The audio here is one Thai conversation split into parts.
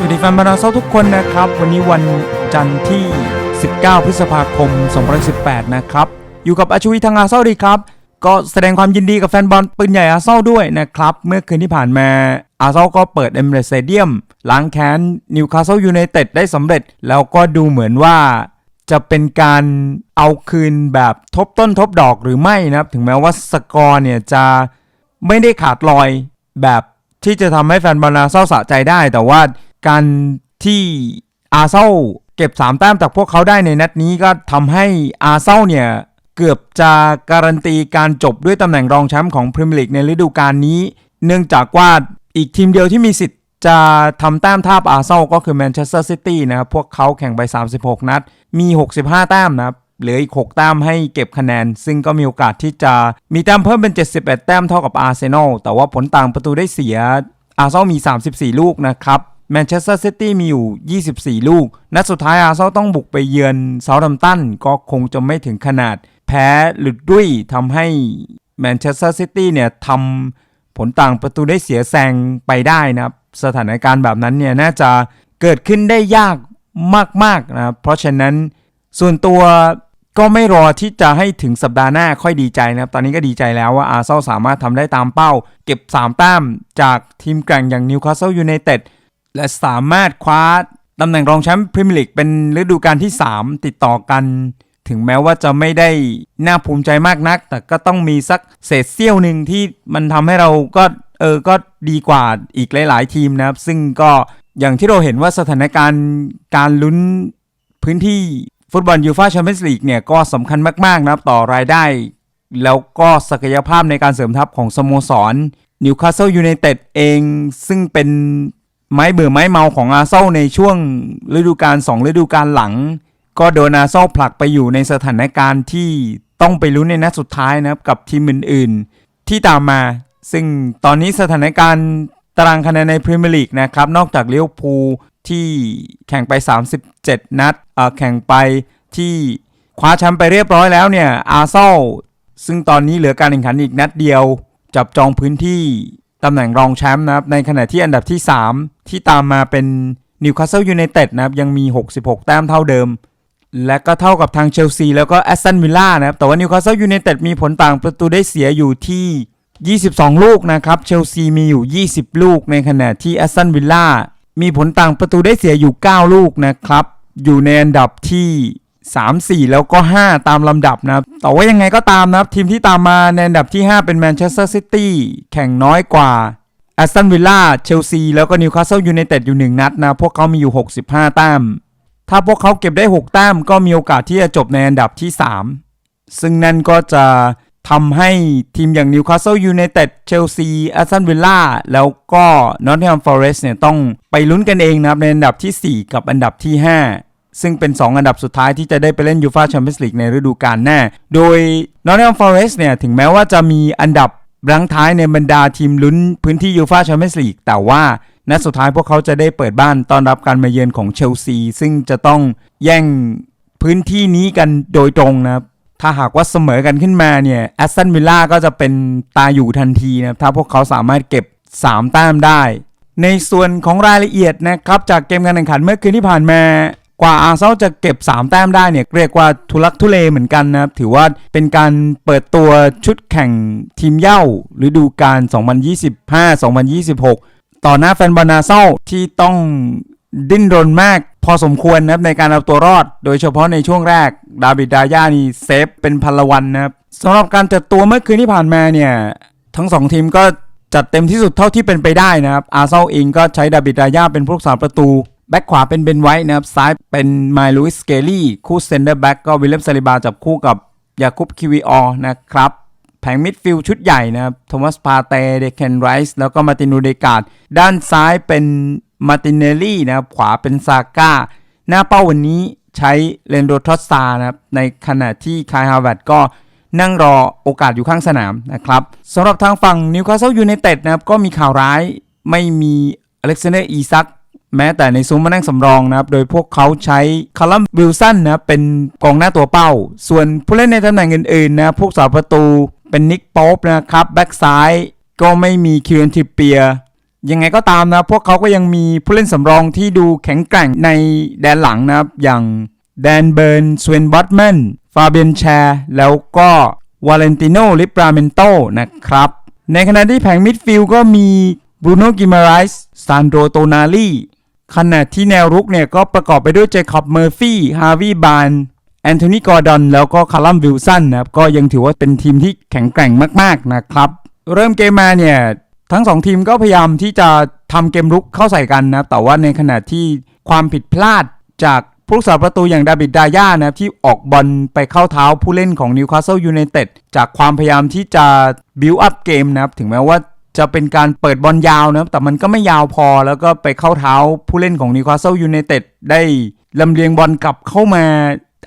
สวัสดีแฟนบอลอาเซนอทุกคนนะครับ วันนี้วันจันทร์ที่ 19 พฤษภาคม 2018 นะครับ อยู่กับอาชวีทางอาเซนอลดีครับ ก็แสดงความยินดีกับแฟนบอลปืนใหญ่อาเซนอลด้วยนะครับ เมื่อคืนที่ผ่านมาอาเซนอลก็เปิดเอมเรสเซเดียมล้างแค้นนิวคาสเซิลยูไนเต็ดได้สำเร็จ แล้วก็ดูเหมือนว่าจะเป็นการเอาคืนแบบทบต้นทบดอกหรือไม่นะครับ ถึงแม้ว่าสกอร์เนี่ยจะไม่ได้ขาดลอยแบบที่จะทำให้แฟนบอลอาเซนอลสะใจได้แต่ว่า การที่อาร์เซนอลเก็บ 3 แต้มจากพวกเขาได้ในนัดนี้ก็ทำให้อาร์เซนอลเนี่ยเกือบจะการันตีการจบด้วยตำแหน่งรองแชมป์ของพรีเมียร์ลีกในฤดูกาลนี้ เนื่องจากว่าอีกทีมเดียวที่มีสิทธิ์จะทำแต้มทาบอาร์เซนอลก็คือแมนเชสเตอร์ซิตี้นะครับพวกเขาแข่งไป 36 นัด มี 65 แต้มนะครับเหลืออีก 6 แต้มให้เก็บคะแนน ซึ่งก็มีโอกาสที่จะมีแต้มเพิ่มเป็น 71 แต้มเท่ากับอาร์เซนอลแต่ว่าผลต่างประตูได้เสียอาร์เซนอลมี 34 ลูกนะครับ แมนเชสเตอร์ซิตี้มีอยู่ 24 ลูก นัดสุดท้ายอาร์เซนอลต้องบุกไปเยือนเซาท์แฮมตันก็คงจะไม่ถึงขนาด แพ้หลุดดุ้ยทำให้แมนเชสเตอร์ซิตี้เนี่ยทำผลต่างประตูได้เสียแซงไปได้นะครับ สถานการณ์แบบนั้นเนี่ยน่าจะเกิดขึ้นได้ยากมากๆนะครับเพราะฉะนั้นส่วนตัวก็ไม่รอที่จะให้ถึงสัปดาห์หน้าค่อยดีใจนะครับ ตอนนี้ก็ดีใจแล้วว่าอาร์เซนอลสามารถทำได้ตามเป้า เก็บ 3 แต้มจากทีมแกร่งอย่างนิวคาสเซิลยูไนเต็ด และสามารถคว้าตำแหน่งรองแชมป์พรีเมียร์ลีกเป็นฤดูกาลที่ 3 ติดต่อกัน ถึงแม้ว่าจะไม่ได้น่าภูมิใจมากนัก แต่ก็ต้องมีสักเศษเสี้ยวหนึ่งที่มันทำให้เราก็เออก็ดีกว่าอีกหลาย ๆ ทีมนะครับ ซึ่งก็อย่างที่เราเห็นว่าสถานการณ์การลุ้นพื้นที่ฟุตบอลยูฟ่าแชมเปี้ยนส์ลีกเนี่ยก็สำคัญมาก ๆ นะครับต่อรายได้ แล้วก็ศักยภาพในการเสริมทัพของสโมสรนิวคาสเซิลยูไนเต็ดเอง ซึ่งเป็น ไม้เบื่อไม้เมาของอาเซนอลในช่วงฤดูกาล2ฤดูกาลหลัง ก็โดนอาเซนอลผลักไปอยู่ในสถานการณ์ที่ต้องไปลุ้นในนัดสุดท้ายนะครับกับทีมอื่นๆ ที่ตามมา ซึ่งตอนนี้สถานการณ์ตารางคะแนนในพรีเมียร์ลีกนะครับนอกจากเลิเวพูที่แข่งไป 37 นัดเอ่อแข่งไปที่คว้าแชมป์ไปเรียบร้อยแล้วเนี่ยอาเซนอลซึ่งตอนนี้เหลือการแข่งขันอีกนัดเดียว จับจองพื้นที่ ตำแหน่งรองแชมป์นะครับ ในขณะที่อันดับที่ 3 ที่ตามมาเป็นนิวคาสเซิลยูไนเต็ดนะครับ ยังมี 66 แต้มเท่าเดิม และก็เท่ากับทางเชลซีแล้วก็แอสตันวิลล่านะครับ แต่ว่านิวคาสเซิลยูไนเต็ดมีผลต่างประตูได้เสียอยู่ที่ 22 ลูกนะครับ เชลซีมีอยู่ 20 ลูก ในขณะที่แอสตันวิลล่ามีผลต่างประตูได้เสียอยู่ 9 ลูกนะครับ อยู่ในอันดับที่ 3 4 แล้วก็ 5 ตามลำดับนะครับ แต่ว่ายังไงก็ตามนะครับ ทีมที่ตามมาในอันดับที่ 5 เป็นแมนเชสเตอร์ซิตี้แข่งน้อยกว่าแอสตันวิลล่าเชลซีแล้วก็นิวคาสเซิลยูไนเต็ดอยู่ 1 นัดนะ พวกเขามีอยู่ 65 แต้ม ถ้าพวกเขาเก็บได้ 6 แต้มก็มีโอกาสที่จะจบในอันดับที่ 3 ซึ่งนั่นก็จะทำให้ทีมอย่างนิวคาสเซิลยูไนเต็ดเชลซีแอสตันวิลล่าแล้วก็นอตติงแฮมฟอเรสต์เนี่ยต้องไปลุ้นกันเองนะครับในอันดับที่ 4 กับอันดับที่ 5 ซึ่งเป็น 2 อันดับสุดท้ายที่จะได้ไปเล่นยูฟาแชมเปี้ยนส์ลีกในฤดูกาลหน้า โดยนอตติงแฮมฟอเรสต์เนี่ยถึงแม้ว่าจะมีอันดับรังท้ายในบรรดาทีมลุ้นพื้นที่ยูฟาแชมเปี้ยนส์ลีกแต่ว่านัดสุดท้ายพวกเขาจะได้เปิดบ้านต้อนรับการมาเยือนของเชลซี ซึ่งจะต้องแย่งพื้นที่นี้กันโดยตรงนะครับถ้าหากว่าเสมอกันขึ้นมาเนี่ยแอสตันวิลล่าก็จะเป็นตาอยู่ทันทีนะครับถ้าพวกเขาสามารถเก็บ 3 แต้มได้ ในส่วนของรายละเอียดนะครับจากเกมการแข่งขันเมื่อคืนที่ผ่านมา กว่าอาร์เซนอลจะเก็บ 3 แต้มได้เนี่ยเรียกว่าทุลักทุเลเหมือนกันนะครับ ถือว่าเป็นการเปิดตัวชุดแข่งทีมเย่าฤดูกาล 2025-2026 ต่อหน้าแฟนบอลอาร์เซลที่ต้องดิ้นรนมากพอสมควรนะครับในการเอาตัวรอด โดยเฉพาะในช่วงแรก ดาบิดดาย่านี่เซฟเป็นพันละวันนะครับสำหรับการจัดตัวเมื่อคืนที่ผ่านมาเนี่ยทั้งสองทีมก็จัดเต็มที่สุดเท่าที่เป็นไปได้นะครับอาร์เซนอลเองก็ใช้ดาบิดดาย่าเป็นผู้รักษาประตู แบ็กขวาเป็นเบนไวท์นะครับ ซ้ายเป็นไมลูอิสเกลี่คู่เซนเตอร์แบ็กก็วิลเลมซาลิบาจับคู่กับยาคุปคิวิออนะครับ แผงมิดฟิลด์ชุดใหญ่นะครับโทมัสพาเตเดเคนไรส์แล้วก็มาตินูเดกาดด้านซ้ายเป็นมาตินเนลลี่นะครับ ขวาเป็นซาก้า หน้าเป้าวันนี้ใช้เลนโดทอสซานะครับ ในขณะที่คายฮาวเวิร์ดก็นั่งรอโอกาสอยู่ข้างสนามนะครับสำหรับทางฝั่งนิวคาสเซิลยูไนเต็ดนะครับ ก็มีข่าวร้ายไม่มีอเล็กซานเดอร์อีซัก แม้แต่ในซุ้มมานั่งสำรองนะครับ โดยพวกเขาใช้คาร์ลัมวิลสันนะเป็นกองหน้าตัวเป้า ส่วนผู้เล่นในตำแหน่งอื่นๆนะพวกสาประตูเป็นนิกโป๊ปนะครับแบ็กซ้ายก็ไม่มีคิวเอนทิเปียยังไงก็ตามนะ พวกเขาก็ยังมีผู้เล่นสำรองที่ดูแข็งแกร่งในแดนหลังนะครับ อย่างแดนเบิร์นสเวนบอตแมนฟาเบียนแชร์ แล้วก็วาเลนติโนลิปราเมนโตนะครับ ในขณะที่แผงมิดฟิลด์ก็มีบรูโนกิมาไรส์ซานโดโตนาลี ขณะที่แนวรุกเนี่ยก็ประกอบไปด้วยเจคอบเมอร์ฟี่ ฮาร์วีบานแอนโทนีกอร์ดอนแล้วก็คาร์ลัมวิลสันนะครับก็ยังถือว่าเป็นทีมที่แข็งแกร่งมากๆนะครับ เริ่มเกมมาเนี่ยทั้งสองทีมก็พยายามที่จะทำเกมรุกเข้าใส่กันนะแต่ว่าในขณะที่ความผิดพลาดจากผู้รักษาประตูอย่างดาบิดดาย่านะครับที่ออกบอลไปเข้าเท้าผู้เล่นของนิวคาสเซิลยูไนเต็ดจากความพยายามที่จะบิวอัพเกมนะครับถึงแม้ว่า จะเป็นการเปิดบอลยาวนะแต่มันก็ไม่ยาวพอแล้วก็ไปเข้าเท้าผู้เล่นของนิวคาสเซิลยูไนเต็ดได้ลำเลียงบอลกลับเข้ามา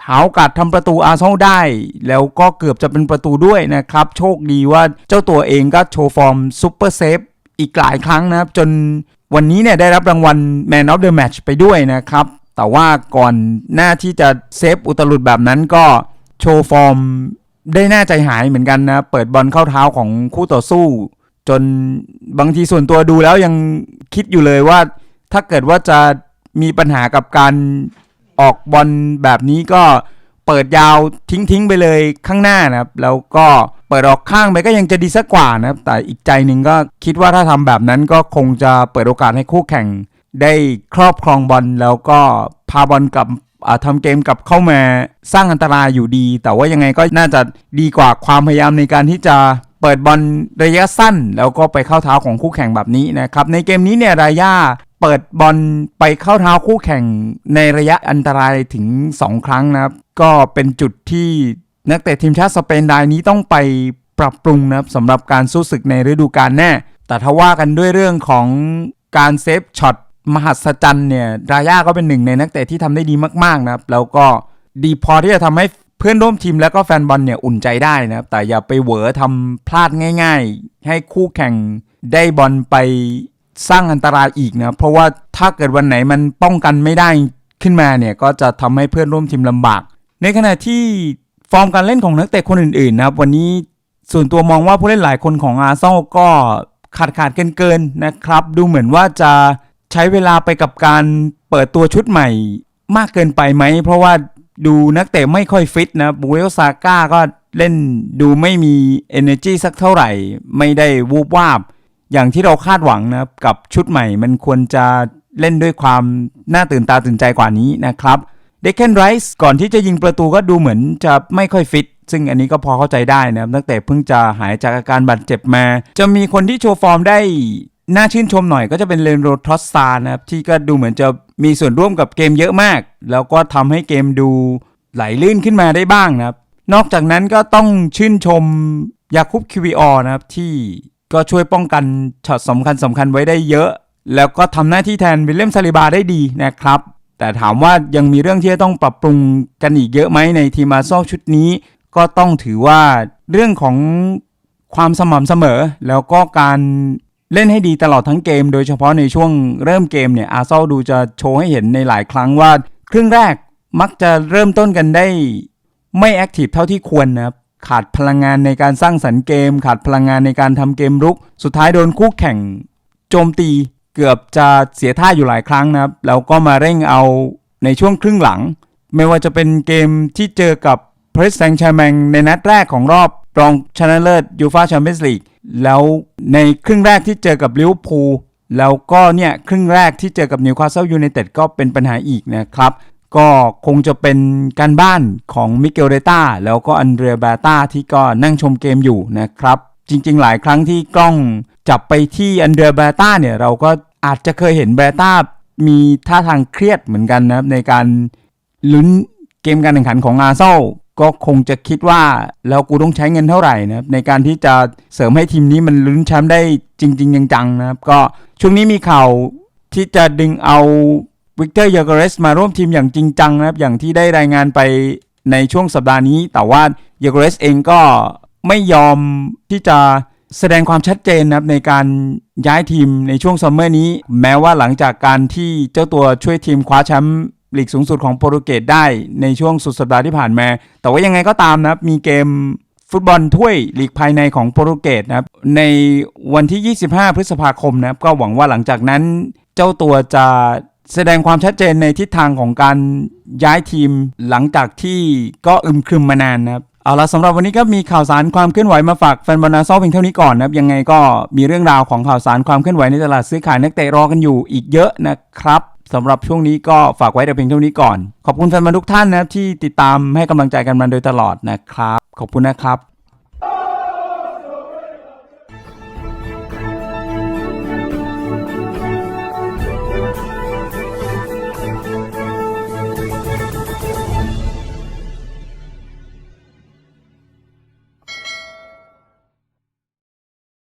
หาโอกาสทำประตูอาร์เซนอลได้ แล้วก็เกือบจะเป็นประตูด้วยนะครับ โชคดีว่าเจ้าตัวเองก็โชว์ฟอร์มซูเปอร์เซฟอีกหลายครั้งนะครับ จนวันนี้เนี่ยได้รับรางวัล Man of the Match ไปด้วยนะครับ แต่ว่าก่อนหน้าที่จะเซฟอุตลุดแบบนั้นก็โชว์ฟอร์มได้น่าใจหายเหมือนกันนะ เปิดบอลเข้าเท้าของคู่ต่อสู้ จนบางทีส่วนตัวดูแล้วยังคิดอยู่เลยว่า ถ้าเกิดว่าจะมีปัญหากับการออกบอลแบบนี้ก็เปิดยาวทิ้งๆไปเลยข้างหน้านะครับ แล้วก็เปิดออกข้างไปก็ยังจะดีสักกว่านะครับ แต่อีกใจหนึ่งก็คิดว่าถ้าทำแบบนั้นก็คงจะเปิดโอกาสให้คู่แข่ง ได้ครอบครองบอลแล้วก็พาบอลกลับอ่าทำเกมกลับเข้ามาสร้างอันตรายอยู่ดี แต่ว่ายังไงก็น่าจะดีกว่าความพยายามในการที่จะ เปิดบอลระยะสั้น แล้วก็ไปเข้าเท้าของคู่แข่งแบบนี้นะครับ ในเกมนี้เนี่ยรายาเปิดบอลไปเข้าเท้าคู่แข่งในระยะอันตรายถึง 2 ครั้งนะครับ ก็เป็นจุดที่นักเตะทีมชาติสเปนรายนี้ต้องไปปรับปรุงนะครับสำหรับการสู้ศึกในฤดูกาลแน่ แต่ถ้าว่ากันด้วยเรื่องของการเซฟช็อตมหัศจรรย์เนี่ยรายาก็เป็นหนึ่งในนักเตะที่ทำได้ดีมากๆนะครับ แล้วก็ดีพอที่จะทำให้ เพื่อนร่วมทีมแล้วก็แฟนบอลเนี่ยอุ่นใจได้นะครับ แต่อย่าไปเหวอทำพลาดง่าย ๆ ให้คู่แข่งได้บอลไปสร้างอันตรายอีกนะ เพราะว่าถ้าเกิดวันไหนมันป้องกันไม่ได้ขึ้นมาเนี่ยก็จะทำให้เพื่อนร่วมทีมลำบาก ในขณะที่ฟอร์มการเล่นของนักเตะคนอื่นๆนะครับ วันนี้ส่วนตัวมองว่าผู้เล่นหลายคนของอาร์เซนอลก็ขาดขาดเกินเกินๆนะครับ ดูเหมือนว่าจะใช้เวลาไปกับการเปิดตัวชุดใหม่มากเกินไปไหม เพราะว่า ดูนักเตะไม่ค่อยฟิตนะบูเอลซาก้าก็เล่นดูไม่มี energy สักเท่าไหร่ ไม่ได้วูบวาบ อย่างที่เราคาดหวังนะกับชุดใหม่มันควรจะเล่นด้วยความน่าตื่นตาตื่นใจกว่านี้นะครับเดคเคนไรส์ก่อนที่จะยิงประตูก็ดูเหมือนจะไม่ค่อยฟิต ซึ่งอันนี้ก็พอเข้าใจได้นะครับนักเตะเพิ่งจะหายจากอาการบาดเจ็บมา จะมีคนที่โชว์ฟอร์มได้ น่าชื่นชมหน่อยก็จะเป็นเลนโรทรอสซาร์นะครับ ที่ก็ดูเหมือนจะมีส่วนร่วมกับเกมเยอะมาก แล้วก็ทำให้เกมดูไหลลื่นขึ้นมาได้บ้างนะครับ นอกจากนั้นก็ต้องชื่นชมยาคุบคิวิออนะครับ ที่ก็ช่วยป้องกันช็อตสำคัญสำคัญไว้ได้เยอะ แล้วก็ทำหน้าที่แทนวิลเลียมซาลิบาได้ดีนะครับ แต่ถามว่ายังมีเรื่องที่จะต้องปรับปรุงกันอีกเยอะไหมในทีมอาร์ซอลชุดนี้ ก็ต้องถือว่าเรื่องของความสม่ำเสมอ แล้วก็การ เล่นให้ดีตลอดทั้งเกม โดยเฉพาะในช่วงเริ่มเกมเนี่ยอาร์เซนอลดูจะโชว์ให้เห็นในหลายครั้งว่า ครึ่งแรกมักจะเริ่มต้นกันได้ ไม่แอคทีฟเท่าที่ควรนะครับขาดพลังงานในการสร้างสรรค์เกม ขาดพลังงานในการทำเกมรุก สุดท้ายโดนคู่แข่ง โจมตีเกือบจะเสียท่าอยู่หลายครั้งนะครับแล้วก็มาเร่งเอาในช่วงครึ่งหลัง ไม่ว่าจะเป็นเกมที่เจอกับเพรสแซงชาแมงในนัดแรกของรอบ รองชนะเลิศยูฟาแชมเปี้ยนส์ลีกแล้วในครึ่งแรกที่เจอกับลิเวอร์พูลแล้วก็เนี่ยครึ่งแรกที่เจอกับนิวคาสเซิลยูไนเต็ดก็เป็นปัญหาอีกนะครับก็คงจะเป็นการบ้านของมิเกลเดต้าแล้วก็อันเดรียบาต้าที่ก็นั่งชมเกมอยู่นะครับ จริงๆ หลายครั้งที่กล้องจับไปที่อันเดรียบาต้าเนี่ย เราก็อาจจะเคยเห็นบาต้ามีท่าทางเครียดเหมือนกันนะครับในการลุ้นเกมการแข่งขันของอาร์เซอล ก็คงจะคิดว่าแล้วกูต้องใช้เงินเท่าไหร่นะครับในการที่จะเสริมให้ทีมนี้มันลุ้นแชมป์ได้จริง ๆ จังๆนะครับ ก็ช่วงนี้มีข่าวที่จะดึงเอาวิกเตอร์ยากเรสมาร่วมทีมอย่างจริงจังนะครับ อย่างที่ได้รายงานไปในช่วงสัปดาห์นี้ แต่ว่ายากเรสเองก็ไม่ยอมที่จะแสดงความชัดเจนนะครับในการย้ายทีมในช่วงซัมเมอร์นี้ แม้ว่าหลังจากการที่เจ้าตัวช่วยทีมคว้าแชมป์ ลีกสูงสุดของโปรตุเกสได้ในช่วงสุดสัปดาห์ที่ผ่านมา แต่ว่ายังไงก็ตามนะครับ มีเกมฟุตบอลถ้วยลีกภายในของโปรตุเกสนะครับ ในวันที่ 25 พฤษภาคมนะครับ ก็หวังว่าหลังจากนั้นเจ้าตัวจะแสดงความชัดเจนในทิศทางของการย้ายทีมหลังจากที่ก็อึมครึมมานานนะครับเอาละสำหรับวันนี้ก็มีข่าวสารความเคลื่อนไหวมาฝากแฟนบอลอาร์เซอเพียงเท่านี้ก่อนนะครับยังไงก็มีเรื่องราวของข่าวสารความเคลื่อนไหวในตลาดซื้อขายนักเตะรอกันอยู่อีกเยอะนะครับ สำหรับช่วงนี้ก็ฝากไว้แต่เพียงเท่านี้ก่อน ขอบคุณแฟนบอลทุกท่านนะครับที่ติดตามให้กำลังใจกันมาโดยตลอดนะครับ ขอบคุณนะครับ